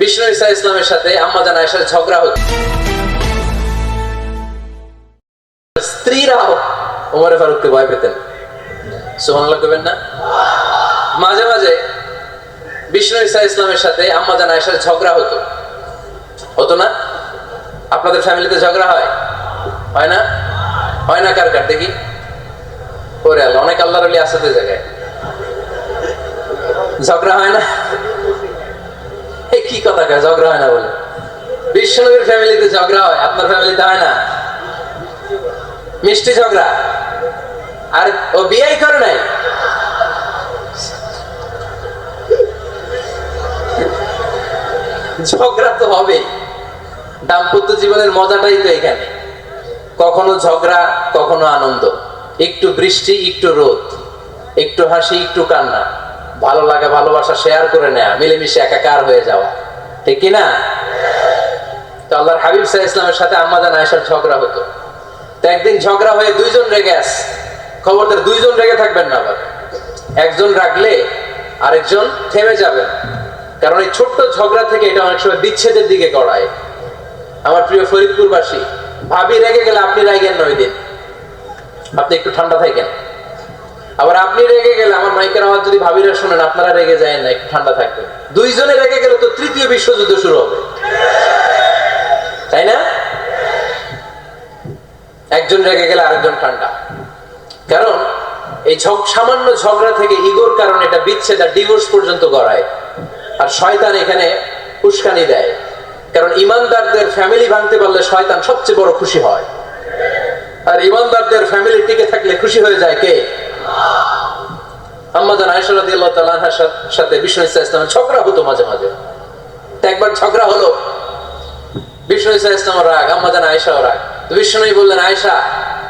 বিষ্ণু ইসা ইসলামের সাথে আম্মাজান আয়েশার ঝগড়া স্ত্রীরাও ওমরে ফারুককে ভয় পেতেন। সুবহানাল্লাহ না? মাঝে মাঝে বিষ্ণু ইসা ইসলামের সাথে আয়েশার ঝগড়া হতো। হতো না? আপনাদের ফ্যামিলিতে ঝগড়া হয়? হয় না? হয় না কার কার? দেখি। ওরে আল্লাহ, অনেক আল্লাহর আলী আছে তো জায়গায়। ঝগড়া হয় না? কি কথা কয়? ঝগড়া হয় না বলে। বিশ্বনবীর ফ্যামিলিতে ঝগড়া হয়, আপনার ফ্যামিলিতে হয় না। মিষ্টি ঝগড়া। আর ও বিয়েই করে নাই। ঝগড়া তো হবেই দাম্পত্য জীবনের মজাটাই তো এখানে। কখনো ঝগড়া, কখনো আনন্দ। একটু বৃষ্টি, একটু রোদ। একটু হাসি, একটু কান্না। ভালো লাগা, ভালোবাসা শেয়ার করে নেয়া। মিলেমিশে একাকার হয়ে যাওয়া। ঠিক কি না তো আল্লাহর হাবিব সাহা ইসলামের সাথে আম্মাদান আয়েশার ঝগড়া হতো। তো একদিন ঝগড়া হয়ে দুইজন রেগে আস খবরদার দুইজন রেগে থাকবেন না আবার। একজন রাখলে আরেকজন থেমে যাবেন। কারণ এই ছোট্ট ঝগড়া থেকে এটা অনেক সময় বিচ্ছেদের দিকে গড়ায়। আমার প্রিয় ফরিদপুরবাসী, ভাবি রেগে গেলে আপনি রাগেন নয় দিন। আপনি একটু ঠান্ডা থাকেন। আবার আপনি রেগে গেলে আমার মাইকের আওয়াজ যদি ভাবিরা শুনেন, আপনারা রেগে যায় না, একটু ঠান্ডা থাকবেন। দুইজনে রেগে গেলে তো তৃতীয় বিশ্বযুদ্ধ শুরু হবে। তাই না? একজন রেগে গেলে আরেকজন ঠান্ডা। কারণ এই সামান্য ঝগড়া থেকে ইগোর কারণে এটা বিচ্ছেদ আর ডিভোর্স পর্যন্ত গড়ায়। আর শয়তান এখানে উস্কানি দেয়। কারণ ইমানদারদের ফ্যামিলি ভাঙতে পারলে শয়তান সবচেয়ে বড় খুশি হয়। আর ইমানদারদের ফ্যামিলি টিকে থাকলে খুশি হয়ে যায় কে? সাথে বিষ্ণু ইসা ইসলামের ঝগড়া হতো মাঝে মাঝে। একবার ঝগড়া হলো। বিষ্ণু ইসা ইসলামের রাগ রাগ। বললেন, আয়েশা,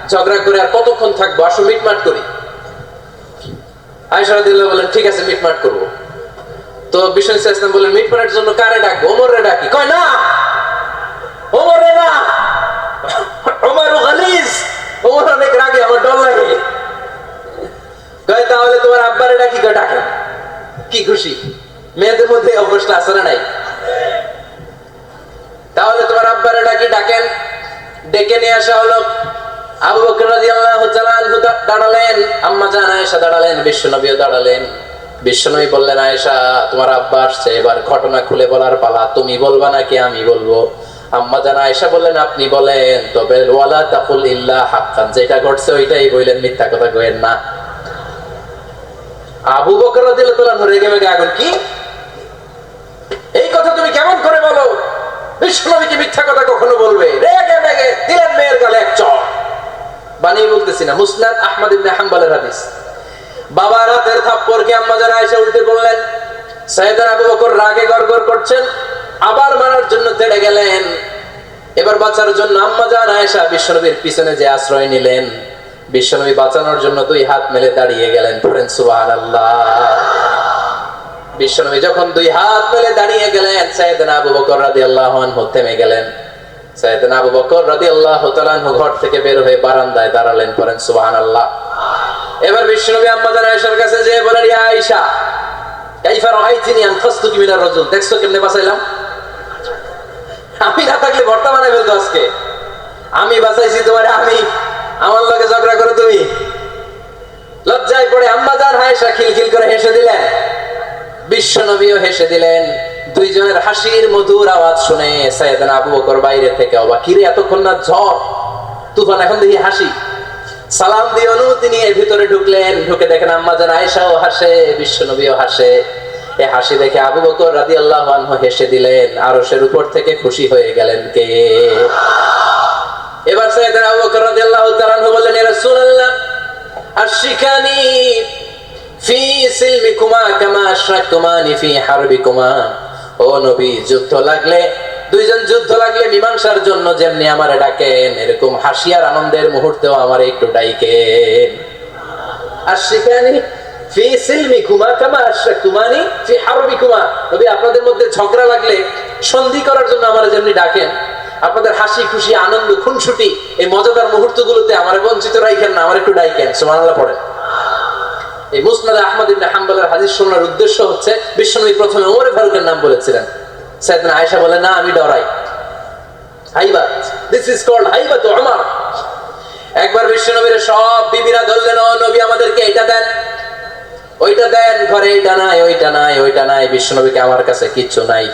ঝগড়া করে আর কতক্ষণ থাকব? আসো, মিটমাট করি। আয়েশা রাদিয়াল্লাহু বললেন, ঠিক আছে, মিটমাট করব। তো বিষ্ণু ইসা ইসলাম বললেন, মিটমাটের জন্য কারে ডাকবো? ওমরে ডাকি। কয়, না! খুশি। মেয়েদের মধ্যে অভ্যাসটা আছে না নাই? তাহলে তোমার আব্বারে ডাকি, ডাকেন। ডেকে নিয়ে আসা হলো। আবু বকর দাঁড়ালেন। আম্মা আয়েশা দাঁড়ালেন, বিশ্বনবীও দাঁড়ালেন। বিশ্বনবী বললেন, আয়েশা, তোমার আব্বা আসছে, এবার ঘটনা খুলে বলার পালা। তুমি বলবা নাকি আমি বলব? আম্মা জান আয়েশা বললেন, আপনি বলেন। তবে ওয়ালা তাকুল ইল্লা হাক্কান, যেটা ঘটছে ওইটাই বললেন, মিথ্যা কথা কইেন না। আবু বকর রেগে মেগে আগুন কি? এই কথা তুমি কেমন করে বলো? বিশ্বনবীকে মিথ্যা কথা কখনো বলবে? রেগে মেগে দিলেন মেয়ের গালে এক চড় বানিয়ে বলতেছি না, মুসনাদ আহমদ ইবনে হাদিস। বাবা রাতের থাপ্পড়কে আম্মা যারা এসে উল্টে পড়লেন। সাইদান আবু বকর রাগে গড়গড় করছেন, আবার মারার জন্য তেড়ে গেলেন। এবার বাঁচার জন্য আম্মা জান আয়েশা বিশ্বনবীর পিছনে যে আশ্রয় নিলেন। বিশ্বনবী বাঁচানোর জন্য দুই হাত মেলে দাঁড়িয়ে গেলেন পড়েন সুবহানাল্লাহ। বিশ্বনবী যখন দুই হাত মেলে দাঁড়িয়ে গেলেন, সাইয়েদনা আবু বকর রাদিয়াল্লাহু আনহু থেমে গেলেন। সাইয়েদনা আবু বকর রাদিয়াল্লাহু তাআলা আনহু ঘর থেকে বের হয়ে বারান্দায় দাঁড়ালেন পড়েন সুবহানাল্লাহ। এবার বিশ্বনবী আম্মা জান আয়েশার কাছে যেয়ে বলেন, ইয়া আয়েশা, কাইফা রাআইতিনি আন ফাসতুকি মিনার রাজুল? দেখছ কেমনে বাঁচাইলাম? আমি না থাকলে ভর্তা বানাই ফেলতো আজকে। আমি বাঁচাইছি তোমার, আমি আমার লগে ঝগড়া করো তুমি। লজ্জায় পড়ে আম্মা জান আয়েশা খিলখিল করে হেসে দিলেন। বিশ্ব নবীও হেসে দিলেন। দুইজনের হাসির মধুর আওয়াজ শুনে সাইয়েদান আবু বকর বাইরে থেকে অবাক। কিরে, এতক্ষণ না ঝড়? তুফান, এখন দেখি হাসি। সালাম দিয়ে অনুমতি নিয়ে ভিতরে ঢুকলেন। ঢুকে দেখেন আম্মা জান আয়েশাও হাসে বিশ্ব নবীও হাসে। এ হাসি দেখে আবু বকর রাদিয়াল্লাহু আনহু হেসে দিলেন। আরশের উপর থেকে খুশি হয়ে গেলেন কে? এবার সাইয়েদান আবু বকর রাদিয়াল্লাহু তাআলা বললেন ইয়া রাসূলুল্লাহ আশিকানি ফি সিলমিকুমা কামা আশরাকতুমানি ফি হারবিকুমা। ও নবী, যুদ্ধ লাগলে, দুইজন যুদ্ধ লাগলে মীমাংসার জন্য যেমনি আমারে ডাকেন, এরকম হাসি আর আনন্দের মুহূর্তেও আমার একটু ডাইকেন। সেখানে ফি সিলমিকুমা কামা আশরাকতুমানি ফি হারবিকুমা। নবী, আপনাদের মধ্যে ঝগড়া লাগলে সন্ধি করার জন্য আমারে যেমনি ডাকেন আপনাদের হাসি, খুশি, আনন্দ, খুনসুটি এই মজাদার মুহূর্তগুলোতে আমার বঞ্চিত রাইখেন না, আমার একটু ডাইকেন, সুবহানাল্লাহ পড়েন। এই মুসনাদ আহমদ ইবনে হাম্বলের হাদিস শোনার উদ্দেশ্য হচ্ছে, বিশ্বনবী প্রথমে ওমর ফারুকের নাম বলেছিলেন। সাইয়েদনা আয়েশা বলে, না, আমি ডরাই। হাইবাত দিস ইজ কল্ড হাইবাত আমার একবার বিশ্বনবীর সব বিবিরা ধরলেন, ও নবী, আমাদেরকে এটা দেন। ওইটা দেন, ঘরে এইটা নাই, ওইটা নাই ওইটা নাই, বিশ্বনবীকে আমার কাছে কিচ্ছু নাই।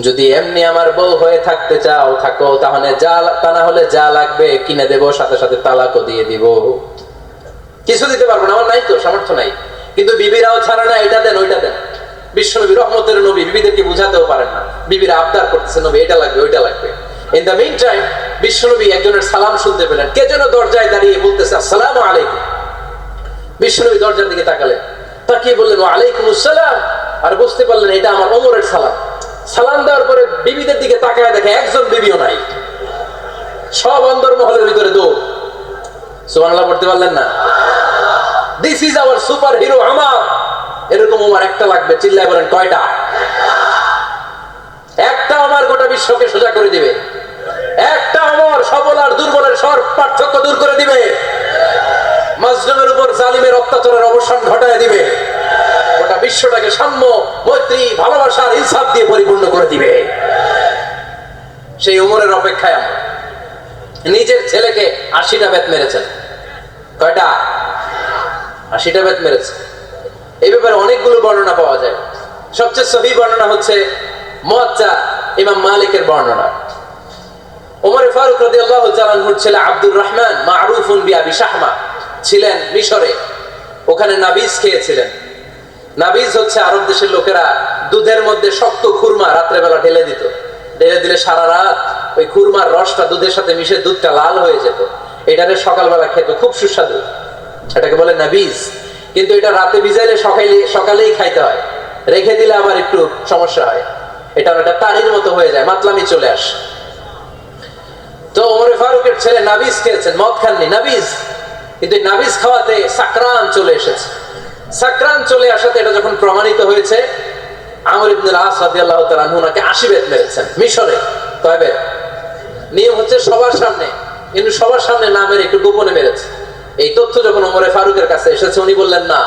যদি এমনি আমার বউ হয়ে থাকতে চাও, থাকো, তাহলে যা তা না হলে যা লাগবে কিনে দেবো, সাথে সাথে তালাকও দিয়ে দিব। কিছু দিতে পারব না, আমার নাই তো, সামর্থ্য নাই। কিন্তু বিবিরাও ছাড়া না এটা দেন, ওইটা দেন। রহমতের নবী, বিবিদেরকে বুঝাতেও পারেন না। বিবিরা আবদার করতেছে, নবী, এটা লাগবে, ওইটা লাগবে। ইন মিন টাইম একজনের সালাম শুনতে পেলেন। কে যেন দরজায় দাঁড়িয়ে বলতেছে, আসসালামু আলাইকুম। বিশ্বনবী দরজার দিকে তাকালেন। তাকিয়ে বললেন, ওয়ালাইকুম আসসালাম। আর বুঝতে পারলেন, এটা আমার ওমরের সালাম। সালাম দেওয়ার পরে বিবিদের দিকে তাকায় দেখে একজন বিবিও নাই। সব অন্দর মহলের ভিতরে দৌড়। সুবহানাল্লাহ, পড়তে পারলেন না? This is our super hero আমার। এরকম আমার একটা লাগবে, চিল্লায় বলেন, কয়টা? একটা আমার গোটা বিশ্বকে সোজা করে দিবে। একটা আমার সবল আর দুর্বলের সর পার্থক্য দূর করে দিবে। মাজলুমের উপর জালিমের অত্যাচারের অবসান ঘটায় দিবে। বিশ্বটাকে সাম্য, মৈত্রী, ভালোবাসার ইনসাফ দিয়ে পরিপূর্ণ করে দিবে। সেই উমরের অপেক্ষায় আমরা। নিজের ছেলেকে আশিটা বেত মেরেছেন কয়টা? আশিটা বেত মেরেছে। এই ব্যাপারে অনেকগুলো বর্ণনা পাওয়া যায়। সবচেয়ে সহি বর্ণনা হচ্ছে মোয়াচ্চা ইমাম মালিকের বর্ণনা। ওমর ফারুক রাদিয়াল্লাহু তাআলার ছেলে আব্দুর রহমান মারুফুন বিআবি শাহমা ছিলেন মিশরে। ওখানে নাবিজ খেয়েছিলেন। নাবিজ হচ্ছে আরব দেশের লোকেরা দুধের মধ্যে শক্ত খুরমা রাত্রেবেলা ঢেলে দিত। ঢেলে দিলে সারা রাত ওই খুরমার রসটা দুধের সাথে মিশে দুধটা লাল হয়ে যেত। এটারে সকালবেলা খেত, খুব সুস্বাদু। এটাকে বলে নাবিজ। কিন্তু এটা রাতে ভিজাইলে সকালে সকালেই খাইতে হয়। রেখে দিলে আবার একটু সমস্যা হয়। এটা একটা তারির মতো হয়ে যায়, মাতলামি চলে আসে। তো ওমরে ফারুকের ছেলে নাবিজ খেয়েছেন, মদ খাননি, নাবিজ। কিন্তু নাবিজ খাওয়াতে সাকরান চলে এসেছে। সাকরান চলে আসাতে এটা যখন প্রমাণিত হয়েছে, আমর রাদিয়াল্লাহু তাআলা ওনাকে 80 বেত মেরেছেন, মিশরে। বেত নিয়ম হচ্ছে সবার সামনে, কিন্তু সবার সামনে একটু গোপনে মেরেছে। এই তথ্য যখন ওমরে ফারুকের কাছে এসেছে, উনি বললেন, না,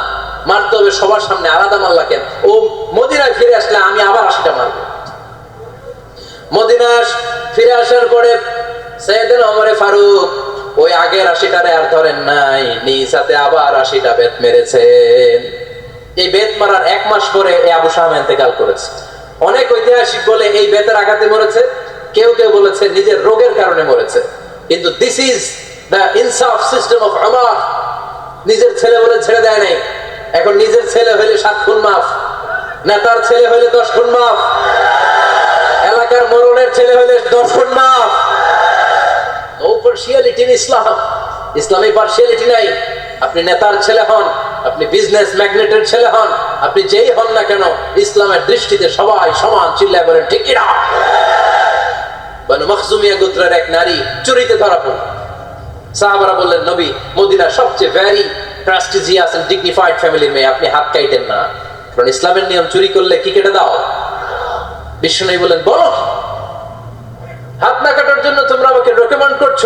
মারতে হবে সবার সামনে আলাদা মাল্লা কেন? ও মদিনায় ফিরে আসলে আমি আবার আশিটা মারবো। মদিনা ফিরে আসার পরে সৈয়দিন ওমরে ফারুক ওই আগের আশিটারে আর ধরেন নাই, নিজ হাতে আবার আশিটা বেত মেরেছেন। এই বেত মারার এক মাস পরে এই আবু শাহ ইন্তেকাল করেছে। অনেক ঐতিহাসিক বলে এই বেতের আঘাতে মরেছে। কেউ কেউ বলেছে নিজের রোগের কারণে মরেছে। কিন্তু দিস ইজ দ্য ইনসাফ সিস্টেম অফ আমার নিজের ছেলে বলে ছেড়ে দেয় নাই। এখন নিজের ছেলে হইলে সাত খুন মাফ। নেতার ছেলে হইলে দশ খুন মাফ। এলাকার মরণের ছেলে হইলে দশ খুন মাফ নো পার্সিয়ালিটি ইসলাম। ইসলামে পার্সিয়ালিটি নাই। আপনি নেতার ছেলে হন, আপনি বিজনেস ম্যাগনেটের ছেলে হন, আপনি যেই হন না কেন, ইসলামের দৃষ্টিতে সবাই সমান চিল্লায় বলেন, ঠিক হাত কাইটেন না। ইসলামের নিয়ম চুরি করলে কি কেটে দাও? বিষ্ণু বলেন বলো হাত না কাটার জন্য তোমরা আমাকে রেকমেন্ড করছ?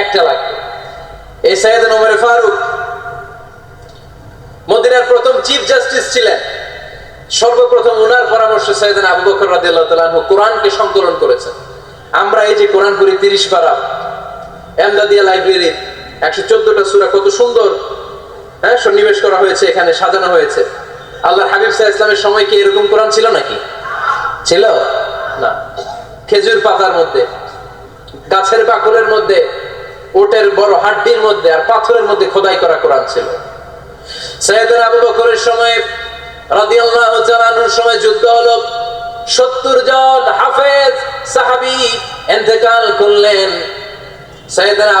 একটা লাগবে এই সাইয়েদ ওমরে ফারুক মদিনার প্রথম চিফ জাস্টিস ছিলেন। সর্বপ্রথম উনার পরামর্শ সাইয়েদ আবু বকর রাদিয়াল্লাহু কোরআনকে সংকলন করেছেন। আমরা এই যে কোরআন করি 30 পারা এমদাদিয়া লাইব্রেরির 114টা সূরা কত সুন্দর হ্যাঁ সন্নিবেশ করা হয়েছে, এখানে সাজানো হয়েছে। আল্লাহর হাবিব সাল্লাল্লাহু ইসলামের সময় কি এরকম কোরআন ছিল নাকি? ছিল? না। খেজুর পাতার মধ্যে, গাছের বাকলের মধ্যে ওটের বড় হাড্ডির মধ্যে আর পাথরের মধ্যে খোদাই করা কোরআন ছিল। আবু বকরের সময় রাদিয়াল্লাহু তাআলার সময় যুদ্ধ হলো। 70 জন হাফেজ সাহাবী ইন্তেকাল করলেন।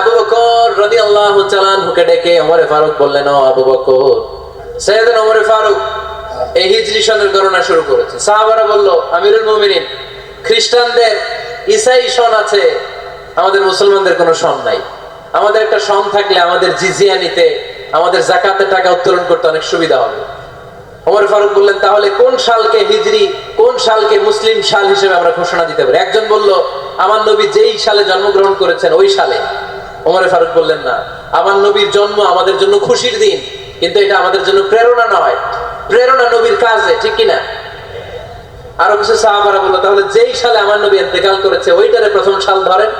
আবু বকর রাদিয়াল্লাহু তাআলা হুকে ডেকে ওমর ফারুক বললেন, ও আবু বকর, সৈয়দনা ওমর ফারুক, এই হিজরি সনের গণনা শুরু করেছে। সাহাবারা বলল, আমিরুল মুমিনিন, খ্রিস্টানদের ইসাই সন আছে, আমাদের মুসলমানদের কোনো সন নাই। আমাদের একটা সন থাকলে আমাদের জিজিয়া নিতে, আমাদের জাকাতের টাকা উত্তোলন করতে অনেক সুবিধা হবে। ওমর ফারুক বললেন, তাহলে কোন সালকে হিজরি, কোন সালকে মুসলিম সাল হিসেবে আমরা ঘোষণা দিতে পারি? একজন বলল, আমার নবী যেই সালে জন্মগ্রহণ করেছেন, ওই সালে। ওমর ফারুক বললেন, না, আমার নবীর জন্ম আমাদের জন্য খুশির দিন, কিন্তু এটা আমাদের জন্য প্রেরণা নয়। প্রেরণা নবীর কাজে, ঠিক কিনা? আরও কিছু সাহাবারা বলল, তাহলে যেই সালে আমার নবী ইন্তেকাল করেছে, ওইটারে প্রথম সাল ধরেন?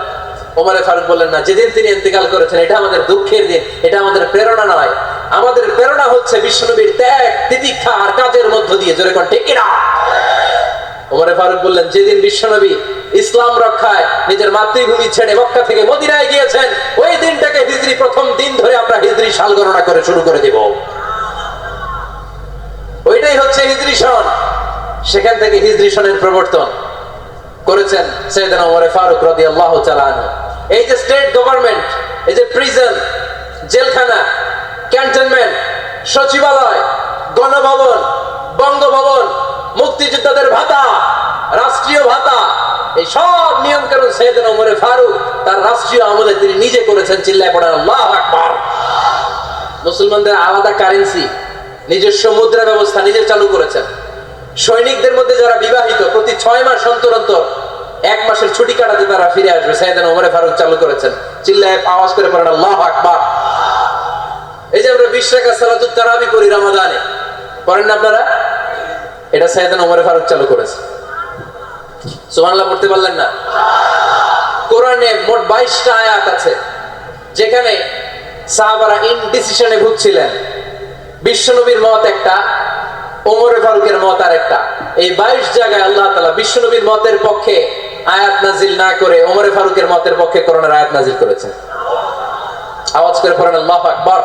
ওমরে ফারুক বললেন, না, যেদিন তিনি ইন্তেকাল করেছেন, এটা আমাদের দুঃখের দিন, এটা আমাদের প্রেরণা নয়। আমাদের প্রেরণা হচ্ছে বিষ্ণুনবীর ত্যাগ, তিতিক্ষা আর কাজের মধ্য দিয়ে। জোরে কোন ঠিক কিনা? ওমরে ফারুক বললেন, যেদিন বিশ্বনবী ইসলাম রক্ষায় নিজের মাতৃভূমি ছেড়ে মক্কা থেকে মদিনায় গিয়েছেন, ওই দিনটাকে হিজরি প্রথম দিন ধরে আমরা হিজরি সাল গণনা করে শুরু করে দিব। ওইটাই হচ্ছে হিজরি সন। সেখান থেকে হিজরি সনের প্রবর্তন করেছেন সৈয়দনা ওমরে ফারুক রাদিয়াল্লাহু তাআলা আনহু। এই যে স্টেট গভর্নমেন্ট এই যে প্রিজন জেলখানা ক্যান্টনমেন্ট সচিবালয়, গণভবন, বঙ্গভবন, মুক্তিযোদ্ধাদের ভাতা, রাষ্ট্রীয় ভাতা, এই সব নিয়ম কানুন সৈয়দনা ওমরে ফারুক তার রাষ্ট্রীয় আমলে তিনি নিজে করেছেন চিল্লায় পড়েন আল্লাহ আকবার। মুসলমানদের আলাদা কারেন্সি নিজস্ব মুদ্রা ব্যবস্থা নিজে চালু করেছেন। সৈনিকদের মধ্যে যারা বিবাহিত, প্রতি ছয় মাস অন্তর অন্তর এক মাসের ছুটি কাটাতে তারা ফিরে আসবে। সাইদান ওমরে ফারুক চালু করেছেন। চিল্লায় আওয়াজ করে পড়েন আল্লাহ আকবার। এই যে আমরা বিশ টাকা তারাবি করি রমাদানে। করেন না আপনারা? এটা সাইদান ওমরে ফারুক চালু করেছে। পড়তে পারলেন না? কোরআনে মোট বাইশটা আয়াত আছে। যেখানে সাহাবারা ইনডিসিশনে ভুগছিলেন। বিশ্বনবীর মত একটা, ওমরে ফারুকের মত আর একটা এই বাইশ জায়গায় আল্লাহ তালা বিশ্বনবীর মতের পক্ষে আয়াত নাজিল না করে ওমরে ফারুকের মতের পক্ষে করোনার আয়াত নাজিল করেছেন আওয়াজ করে পড়েন, আল্লাহ আকবর।